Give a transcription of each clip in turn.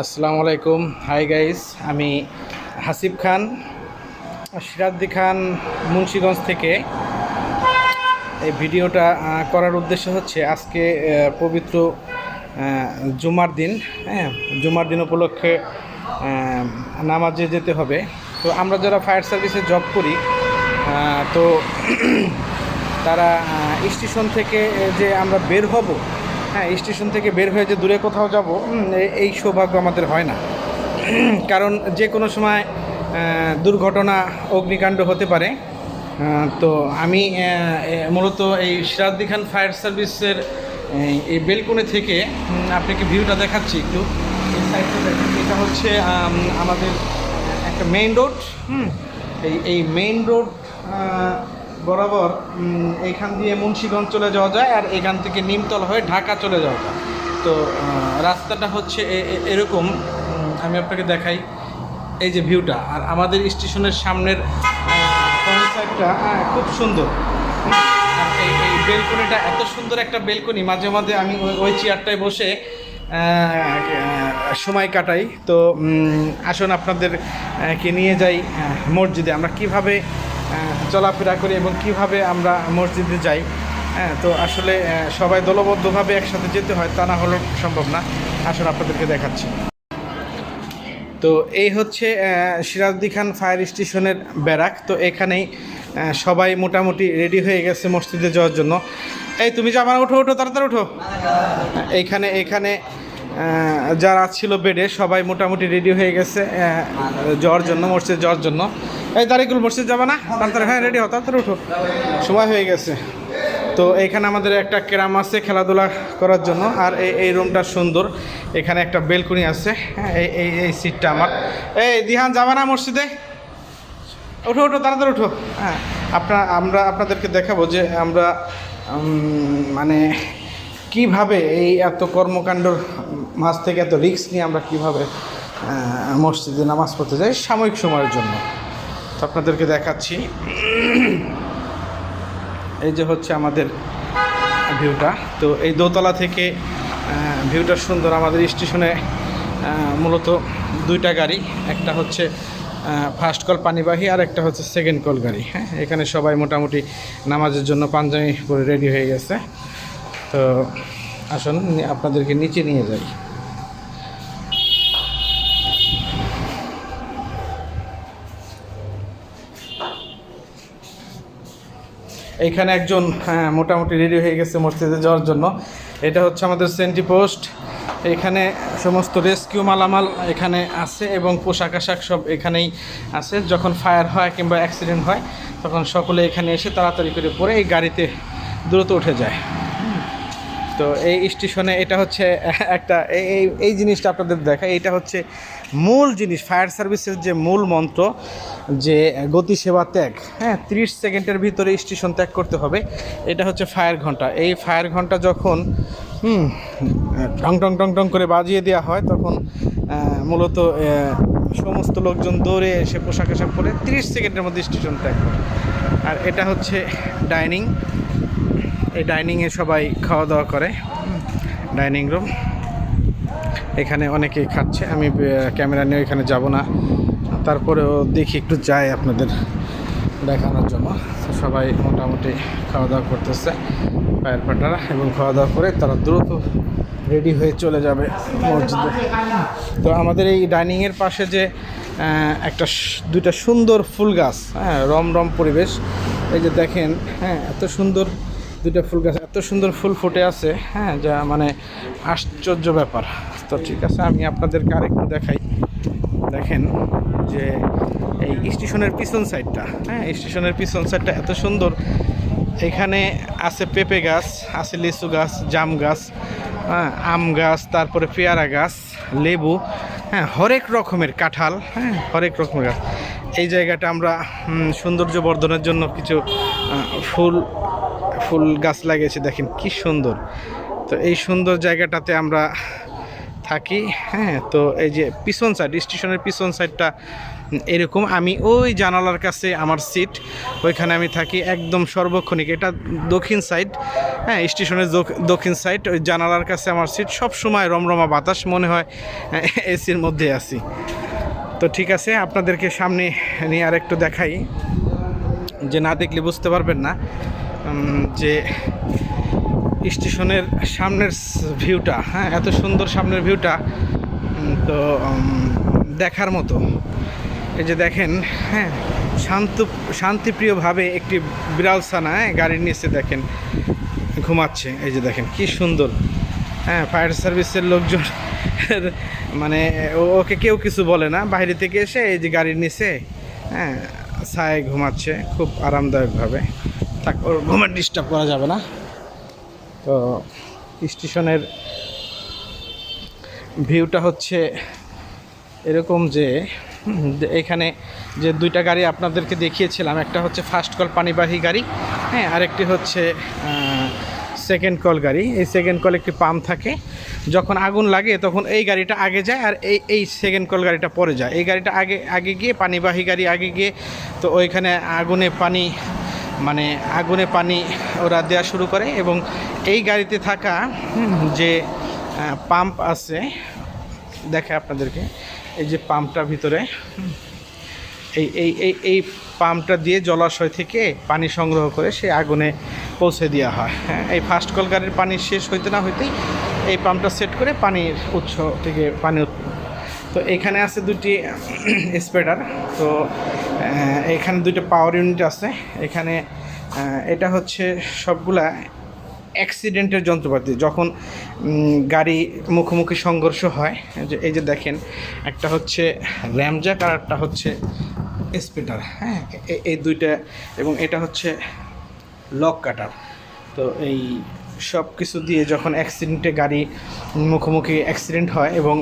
আসসালামু আলাইকুম। Hi guys আমি হাসিব খান, সিরাজদি খান, মুন্সীগঞ্জ থেকে। এই ভিডিওটা করার উদ্দেশ্য হচ্ছে আজকে পবিত্র জুমার দিন হ্যাঁ? জুমার দিন উপলক্ষে নামাজে যেতে হবে। তো আমরা যারা ফায়ার সার্ভিসে জব করি তো তারা স্টেশন থেকে যে আমরা বের হব হ্যাঁ স্টেশন থেকে বের হয়ে যে দূরে কোথাও যাব এই সৌভাগ্য আমাদের হয় না। কারণ যে কোনো সময় দুর্ঘটনা, অগ্নিকাণ্ড হতে পারে। তো আমি মূলত এই সিরাজদি খান ফায়ার সার্ভিসের এই- বেলকনি থেকে আপনাকে ভিউটা দেখাচ্ছি একটু। এটা হচ্ছে আমাদের একটা মেইন রোড, হুম, এই এই মেইন রোড বরাবর উম, এইখান দিয়ে মুন্সিগঞ্জ চলে যাওয়া যায় আর এখান থেকে নিমতল হয়ে ঢাকা চলে যাওয়া যায়। তো রাস্তাটা হচ্ছে এরকম। আমি আপনাকে দেখাই এই যে ভিউটা। আর আমাদের স্টেশনের সামনের সাইডটা খুব সুন্দর। এই বেলকনিটা এত সুন্দর একটা বেলকনি মাঝে মাঝে আমি ওই- চেয়ারটায় বসে সময় কাটাই। তো আসুন আপনাদের আহ, কে নিয়ে যাই মসজিদে। আমরা কীভাবে চলাফেরা করি এবং কীভাবে আমরা মসজিদে যাই হ্যাঁ তো আসলে সবাই দলবদ্ধভাবে একসাথে যেতে হয় তা না হলেও সম্ভব না। আসলে আপনাদেরকে দেখাচ্ছি। তো এই হচ্ছে সিরাজদি খান ফায়ার স্টেশনের ব্যারাক। তো এখানেই সবাই মোটামুটি রেডি হয়ে গেছে মসজিদে যাওয়ার জন্য। এই তুমি যাবার উঠো উঠো, তাড়াতাড়ি উঠো। এইখানে এখানে যারা ছিল বেডে, সবাই মোটামুটি রেডি হয়ে গেছে যাওয়ার জন্য মসজিদে যাওয়ার জন্য। এই তারিকুল মসজিদ যাবে না? তাড়াতাড়ি হ্যাঁ রেডি হও, তাড়াতাড়ি উঠো। সময় হয়ে গেছে। তো এখানে আমাদের একটা ক্যারাম আছে খেলাধুলা করার জন্য, আর এই এই রুমটা সুন্দর। এখানে একটা বেলকনি আছে হ্যাঁ এই এই এই সিটটা আমার। এই, দিহান, যাবে না মসজিদে? ওঠো ওঠো তাড়াতাড়ি ওঠো হ্যাঁ আপনার আমরা আপনাদেরকে দেখাবো যে আমরা মানে কীভাবে এই এত কর্মকাণ্ডর মাঝ থেকে এত রিস্ক নিয়ে আমরা কীভাবে মসজিদে নামাজ পড়তে যাই সাময়িক সময়ের জন্য। তো আপনাদেরকে দেখাচ্ছি। এই যে হচ্ছে আমাদের ভিউটা। তো এই দোতলা থেকে ভিউটা সুন্দর। আমাদের স্টেশনে মূলত দুইটা গাড়ি। একটা হচ্ছে ফার্স্ট কল পানিবাহী আর একটা হচ্ছে সেকেন্ড কল গাড়ি। হ্যাঁ এখানে সবাই মোটামুটি নামাজের জন্য পাঞ্জাবি পরে রেডি হয়ে গেছে। তো আসুন আপনাদেরকে নিচে নিয়ে যাই। এইখানে একজন হ্যাঁ, মোটামুটি রেডি হয়ে গেছে মসজিদে যাওয়ার জন্য। এটা হচ্ছে আমাদের সেন্টি পোস্ট এখানে সমস্ত রেস্কিউ মালামাল এখানে আছে এবং পোশাক আশাক সব এখানেই আছে। যখন ফায়ার হয় কিংবা অ্যাক্সিডেন্ট হয় তখন সকলে এখানে এসে তাড়াতাড়ি করে পরে এই গাড়িতে দ্রুত উঠে যায়। তো এই স্টেশনে এটা হচ্ছে একটা, এই, এই- জিনিসটা আপনাদের দেখা এটা হচ্ছে মূল জিনিস, ফায়ার সার্ভিসের যে মূল মন্ত্র, যে গতি, সেবা, ত্যাগ। হ্যাঁ তিরিশ সেকেন্ডের ভিতরে স্টেশন ত্যাগ করতে হবে, এটা হচ্ছে ফায়ার ঘণ্টা। এই ফায়ার ঘণ্টা যখন টং টং টং টং করে বাজিয়ে দেওয়া হয়, তখন মূলত সমস্ত লোকজন দৌড়ে এসে পোশাক আশাক পরে তিরিশ সেকেন্ডের মধ্যে স্টেশন ত্যাগ করে। আর এটা হচ্ছে ডাইনিং। এই ডাইনিংয়ে সবাই খাওয়া দাওয়া করে। Dining room. এখানে অনেকেই খাচ্ছে। আমি ক্যামেরা নিয়ে এখানে যাব না। তারপরেও দেখি একটু যাই আপনাদের দেখানোর জন্য। সবাই মোটামুটি খাওয়া দাওয়া করতেছে। পায়ের পাটারা এবং খাওয়া দাওয়া করে তারা দ্রুত রেডি হয়ে চলে যাবে মসজিদে। তো আমাদের এই ডাইনিংয়ের পাশে যে একটা দুইটা সুন্দর ফুল গাছ হ্যাঁ রমরম পরিবেশ। এই যে দেখেন হ্যাঁ এত সুন্দর দুইটা ফুল গাছ, এত সুন্দর ফুল ফুটে আছে হ্যাঁ যা মানে আশ্চর্য ব্যাপার। তো ঠিক আছে, আমি আপনাদেরকে আরেকটু দেখাই। দেখেন যে এই স্টেশনের পিছন সাইডটা হ্যাঁ স্টেশনের পিছন সাইডটা এত সুন্দর। এখানে আছে পেঁপে গাছ, আছে লিচু গাছ, জাম গাছ হ্যাঁ আম গাছ, তারপরে পেয়ারা গাছ, লেবু হ্যাঁ হরেক রকমের কাঁঠাল হ্যাঁ হরেক রকমের গাছ। এই জায়গাটা আমরা সৌন্দর্য বর্ধনের জন্য কিছু ফুল ফুল গাছ লাগিয়েছি, দেখেন কি সুন্দর। তো এই সুন্দর জায়গাটাতে আমরা থাকি হ্যাঁ তো এই যে পিছন সাইড স্টেশনের পিছন সাইডটা এরকম। আমি ওই জানালার কাছে আমার সিট ওইখানে আমি থাকি একদম সর্বক্ষণিক। এটা দক্ষিণ সাইড হ্যাঁ স্টেশনের দক- দক্ষিণ সাইড ওই জানালার কাছে আমার সিট সব সময় রমরমা বাতাস, মনে হয় এসির মধ্যে আছি। তো ঠিক আছে, আপনাদেরকে সামনে নিয়ে আর একটু দেখাই, যে না দেখলে বুঝতে পারবেন না। যে স্টেশনের সামনের ভিউটা হ্যাঁ এত সুন্দর সামনের ভিউটা তো দেখার মতো। এই যে দেখেন হ্যাঁ শান্ত, শান্তিপ্রিয়ভাবে একটি বিড়ালছানায় হ্যাঁ গাড়ির নিচে দেখেন, ঘুমাচ্ছে। এই যে দেখেন, কি সুন্দর। হ্যাঁ ফায়ার সার্ভিসের লোকজন মানে ওকে কেউ কিছু বলে না। বাইরে থেকে এসে এই যে গাড়ির নিচে হ্যাঁ ছায় ঘুমাচ্ছে, খুব আরামদায়কভাবে। ওর ঘুমের ডিস্টার্ব করা যাবে না। তো স্টেশনের ভিউটা হচ্ছে এরকম যে, এখানে যে দুইটা গাড়ি আপনাদেরকে দেখিয়েছিলাম, একটা হচ্ছে ফার্স্ট কল পানিবাহী গাড়ি হ্যাঁ আরেকটি হচ্ছে সেকেন্ড কল গাড়ি। এই সেকেন্ড কল একটি পাম্প থাকে। যখন আগুন লাগে, তখন এই গাড়িটা আগে যায় আর এই এই সেকেন্ড কল গাড়িটা পরে যায়। এই গাড়িটা আগে আগে গিয়ে পানিবাহী গাড়ি আগে গিয়ে, তো ওইখানে আগুনে পানি মানে আগুনে পানি ওরা দেওয়া শুরু করে এবং এই গাড়িতে থাকা যে পাম্প আছে, দেখে আপনাদেরকে, এই যে পাম্পটার ভিতরে এই এই এই এই পাম্পটা দিয়ে জলাশয় থেকে পানি সংগ্রহ করে সে আগুনে পৌঁছে দেওয়া হয়। হ্যাঁ এই ফার্স্ট কল গাড়ির পানি শেষ হইতে না হইতেই এই পাম্পটা সেট করে পানির উৎস থেকে পানি তো এখানে আছে দুটি স্প্রেডার তো এখানে দুইটা পাওয়ার ইউনিট আছে। এখানে এটা হচ্ছে সবগুলা অ্যাক্সিডেন্টের যন্ত্রপাতি। যখন গাড়ি মুখোমুখি সংঘর্ষ হয় যে, এই যে দেখেন, একটা হচ্ছে র্যামজ্যাক আর একটা হচ্ছে স্পিটার হ্যাঁ এই দুইটা, এবং এটা হচ্ছে লক কাটার তো এই সব কিছু দিয়ে যখন অ্যাক্সিডেন্টে গাড়ি মুখোমুখি অ্যাক্সিডেন্ট হয় এবং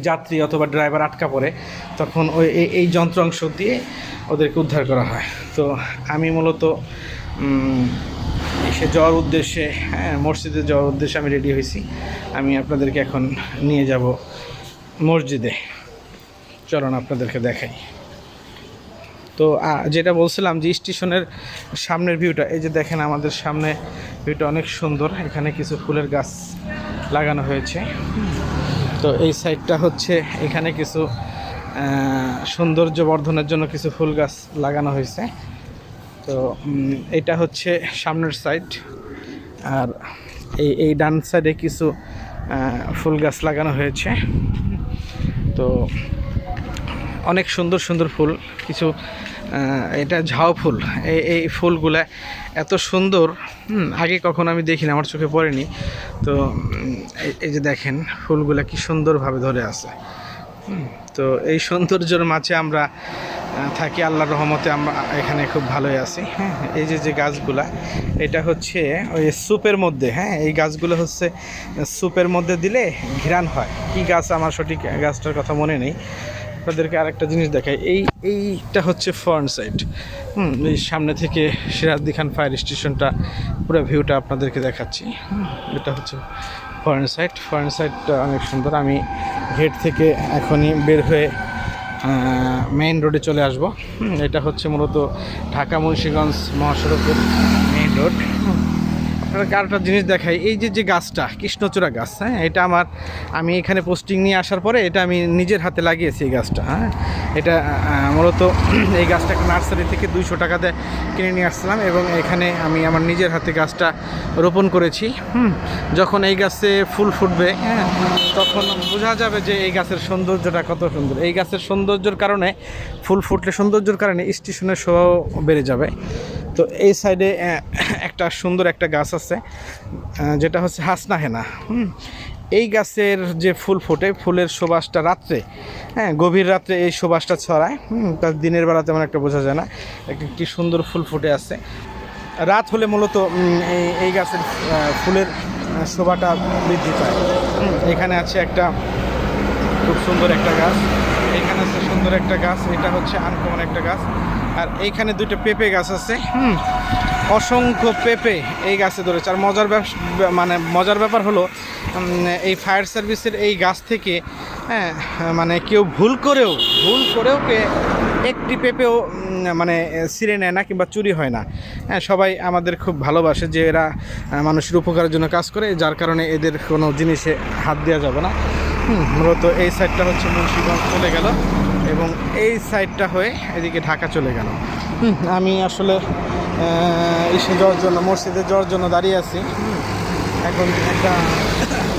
যাত্রী অথবা ড্রাইভার আটকা পড়ে, তখন ওই এই- যন্ত্রাংশ দিয়ে ওদেরকে উদ্ধার করা হয়। তো আমি মূলত সে যাওয়ার উদ্দেশ্যে হ্যাঁ মসজিদে যাওয়ার উদ্দেশ্যে আমি রেডি হয়েছি। আমি আপনাদেরকে এখন নিয়ে যাব মসজিদে। চলুন আপনাদেরকে দেখাই। তো যেটা বলছিলাম যে স্টেশনের সামনের ভিউটা, এই যে দেখেন আমাদের সামনে ভিউটা অনেক সুন্দর। এখানে কিছু ফুলের গাছ লাগানো হয়েছে। তো এই সাইডটা হচ্ছে এখানে কিছু সৌন্দর্য বর্ধনের জন্য কিছু ফুল গাছ লাগানো হয়েছে। তো এটা হচ্ছে সামনের সাইড। আর এই এই ডান সাইডে কিছু ফুল গাছ লাগানো হয়েছে। তো, অনেক সুন্দর সুন্দর ফুল, কিছু এটা ঝাউ ফুল। এই এই ফুলগুলা এত সুন্দর আগে কখনো আমি দেখিনি, আমার চোখে পড়েনি। তো এই- এই যে দেখেন, ফুলগুলা কি সুন্দরভাবে ধরে আছে। তো এই সৌন্দর্যের মাঝে আমরা থাকি, আল্লাহর রহমতে আমরা এখানে খুব ভালোই আছি। হ্যাঁ এই যে যে গাছগুলা, এটা হচ্ছে ওই স্যুপের মধ্যে হ্যাঁ এই গাছগুলো হচ্ছে স্যুপের মধ্যে দিলে ঘিরান হয়। কি গাছ? আমার সঠিক গাছটার কথা মনে নেই। আপনাদেরকে আরেকটা জিনিস দেখাই। এই, এইটা হচ্ছে ফ্রন্ট সাইড হুম, এই সামনে থেকে সিরাজদি খান ফায়ার স্টেশনটা পুরো ভিউটা আপনাদেরকে দেখাচ্ছি। এটা হচ্ছে ফরেন সাইড ফরেন সাইডটা অনেক সুন্দর। আমি গেট থেকে এখনই বের হয়ে মেইন রোডে চলে আসব। এটা হচ্ছে মূলত ঢাকা মুন্সিগঞ্জ মহাসড়কের মেইন রোড আপনাকে আরেকটা জিনিস দেখাই। এই যে যে গাছটা, কৃষ্ণচূড়া গাছ হ্যাঁ? এটা আমার, আমি এখানে পোস্টিং নিয়ে আসার পরে এটা আমি নিজের হাতে লাগিয়েছি এই গাছটা হ্যাঁ? এটা মূলত এই গাছটা নার্সারি থেকে দুইশো টাকাতে কিনে নিয়ে আসছিলাম এবং এখানে আমি আমার নিজের হাতে গাছটা রোপণ করেছি, হুম? যখন এই গাছে ফুল ফুটবে হ্যাঁ? তখন বোঝা যাবে যে এই গাছের সৌন্দর্যটা কত সুন্দর। এই গাছের সৌন্দর্যের কারণে, ফুল ফুটলে সৌন্দর্যের কারণে স্টেশনের শোভাও বেড়ে যাবে। তো এই সাইডে একটা সুন্দর একটা গাছ আছে। আহ, যেটা হচ্ছে হাসনা হেনা। হুম এই গাছের যে ফুল ফোটে ফুলের সুবাসটা রাত্রে হ্যাঁ গভীর রাত্রে এই সুবাসটা ছড়ায় তার দিনের বেলা তেমন একটা বোঝা যায় না একটা সুন্দর ফুল ফুটে আছে। রাত হলে মূলত এই এই গাছের ফুলের শোভাটা বৃদ্ধি পায়। এখানে আছে একটা খুব সুন্দর একটা গাছ এখানে আছে সুন্দর একটা গাছ এটা হচ্ছে আনকমন একটা গাছ। আর এইখানে দুটো পেঁপে গাছ আছে হুম অসংখ্য পেঁপে এই গাছে ধরেছে। আর মজার মানে মজার ব্যাপার হলো এই ফায়ার সার্ভিসের এই গাছ থেকে হ্যাঁ মানে কেউ ভুল করেও ভুল করেও কে একটি পেঁপেও মানে ছিঁড়ে নেয় না কিংবা চুরি হয় না। হ্যাঁ সবাই আমাদের খুব ভালোবাসে যে এরা মানুষের উপকারের জন্য কাজ করে যার কারণে এদের কোনো জিনিসে হাত দেওয়া যাবে না। হুম, মূলত এই সাইডটা হচ্ছে মুন্সিগঞ্জ চলে গেল। এবং এই সাইডটা হয়ে এদিকে ঢাকা চলে গেল। আমি আসলে ইসে যাওয়ার জন্য, মসজিদে যাওয়ার জন্য দাঁড়িয়ে আছি। এখন একটা,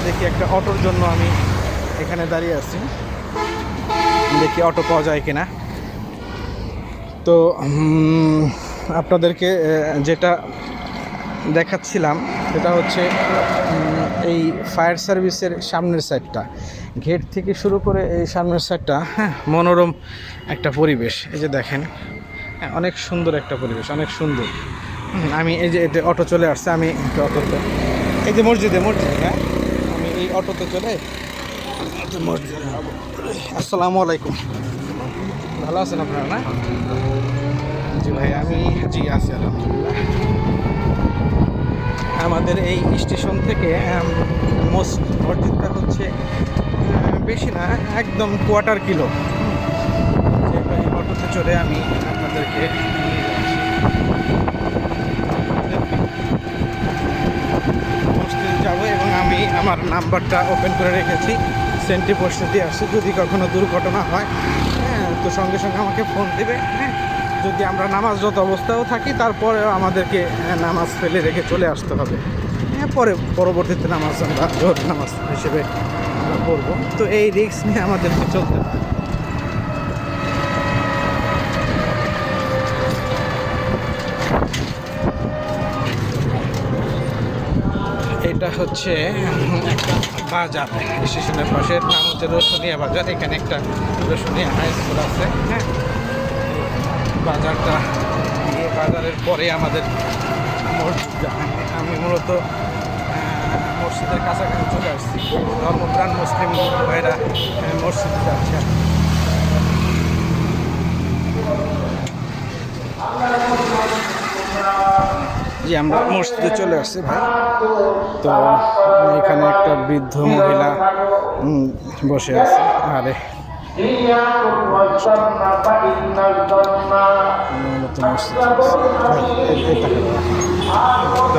দেখি একটা অটোর জন্য আমি এখানে দাঁড়িয়ে আছি। দেখি অটো পাওয়া যায় কিনা। তো আপনাদেরকে যেটা দেখাচ্ছিলাম, সেটা হচ্ছে এই ফায়ার সার্ভিসের সামনের সাইডটা গেট থেকে শুরু করে এই সামনের সাইডটা হ্যাঁ মনোরম একটা পরিবেশ। এই যে দেখেন হ্যাঁ অনেক সুন্দর একটা পরিবেশ, অনেক সুন্দর। আমি এই যে এতে অটো চলে আসছে, আমি অটোতে এই যে মসজিদে মসজিদে হ্যাঁ? আমি এই অটোতে চলে মসজিদে আসসালামু আলাইকুম। ভালো আছেন আপনারা, না? জি ভাই, আমি জি, আছি, আলহামদুলিল্লাহ। আমাদের এই স্টেশন থেকে মোস্ট মস- মসজিদটা হচ্ছে বেশি না, একদম কোয়ার্টার কিলো অটোতে চড়ে আমি আপনাদেরকে এবং আমি আমার নাম্বারটা ওপেন করে রেখেছি। সেন্টি পোস্টে দিয়ে আসছি। যদি কখনো দুর্ঘটনা হয় হ্যাঁ তো সঙ্গে সঙ্গে আমাকে ফোন দেবে হ্যাঁ। যদি আমরা নামাজরত অবস্থাও থাকি তারপরেও আমাদেরকে হ্যাঁ, নামাজ ফেলে রেখে চলে আসতে হবে। হ্যাঁ পরে পরবর্তীতে নামাজ আমরা জোহর নামাজ হিসেবে আমরা পড়ব। তো এই রিস্ক নিয়ে আমাদেরকে চলতে হবে। এটা হচ্ছে একটা বাজার। স্টেশনের পাশে নাম হচ্ছে রসুনিয়া বাজার। এখানে একটা রসুনিয়া হাই স্কুল আছে। হ্যাঁ বাজারটা দিয়ে বাজারের পরে আমাদের মসজিদটা আমি- মূলত মসজিদের কাছাকাছি চলে আসছি। ধর্মপ্রাণ মুসলিম ভাইরা মসজিদে যাচ্ছে। জি, আমরা মসজিদে চলে আসছি ভাই। তো এখানে একটা বৃদ্ধ মহিলা বসে আছে। আরে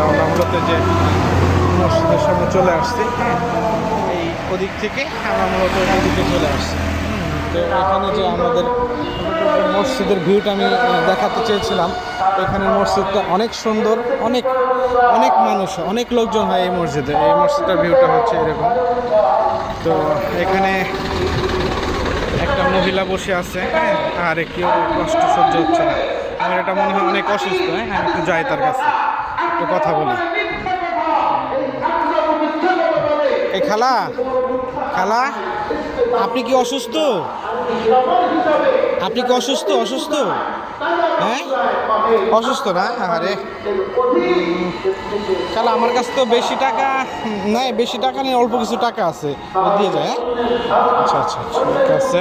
আমরা মূলত যে মসজিদের সামনে চলে আসছি এই ওদিক থেকে আমরা মূলত ওদিকে চলে আসছি তো এখানে যে আমাদের মসজিদের ভিউটা আমি দেখাতে চেয়েছিলাম এখানের মসজিদটা অনেক সুন্দর অনেক অনেক মানুষ অনেক লোকজন হয় এই মসজিদে এই মসজিদটার ভিউটা হচ্ছে এরকম তো এখানে একটা মহিলা বসে আছে হ্যাঁ আর কেউ কষ্ট সহ্য হচ্ছে না। আমার এটা মনে হয় অনেক অসুস্থ হ্যাঁ আমি একটু যাই তার কাছে, একটু কথা বলি। এই খালা খালা? আপনি কি অসুস্থ? আপনি কি অসুস্থ? অসুস্থ? হ্যাঁ? অসুস্থ না? আরে তাহলে আমার কাছে তো বেশি টাকা নাই, বেশি টাকা নেই, অল্প কিছু টাকা আছে। দিয়ে যায় হ্যাঁ? আচ্ছা আচ্ছা ঠিক আছে।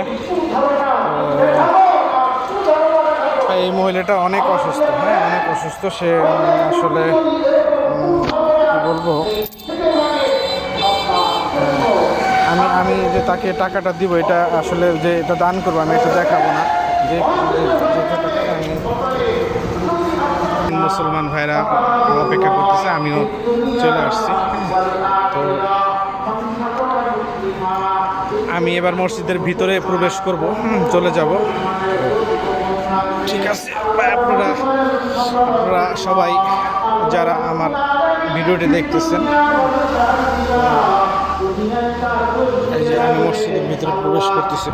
এই মহিলাটা অনেক অসুস্থ হ্যাঁ অনেক অসুস্থ। সে আসলে বলব? আমি যে তাকে টাকাটা দিব, এটা আসলে যে এটা দান করব, আমি এটা দেখাবো না। যে মুসলমান ভাইরা অপেক্ষা করতেছে, আমিও চলে আসছি। তো আমি এবার মসজিদের ভিতরে প্রবেশ করব চলে যাব। ঠিক আছে আপনারা আপনারা সবাই যারা আমার ভিডিওটি দেখতেছেন এই আমি মসজিদের ভিতরে প্রবেশ করতেছি।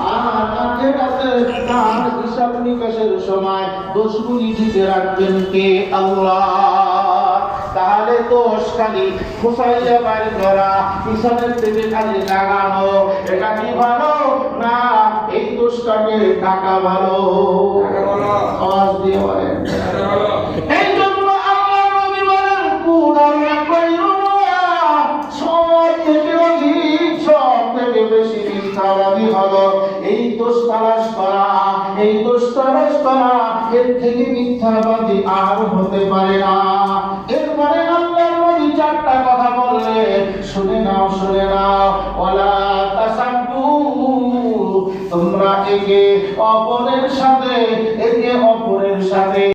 হিসাব নিকাশের সময় দোষগুলি দিতে রাখবেন কে আল্লাহ তাহলে দোষ খালি খুশাইয়া বাড়ি করা পিছনের থেকে খালি লাগানো এটা কি ভালো? না এই দোষটাকে টাকা ভালো। আওয়াজ দিয়ে বলেন। এই এর থেকে মিথ্যাবাদী আর হতে পারে না। এরপরে আল্লাহর নবী চারটা কথা বললে, শুনে নাও শুনে নাও, ওলা তাসাব্বু তোমরা একে অপরের সাথে, একে অপরের সাথে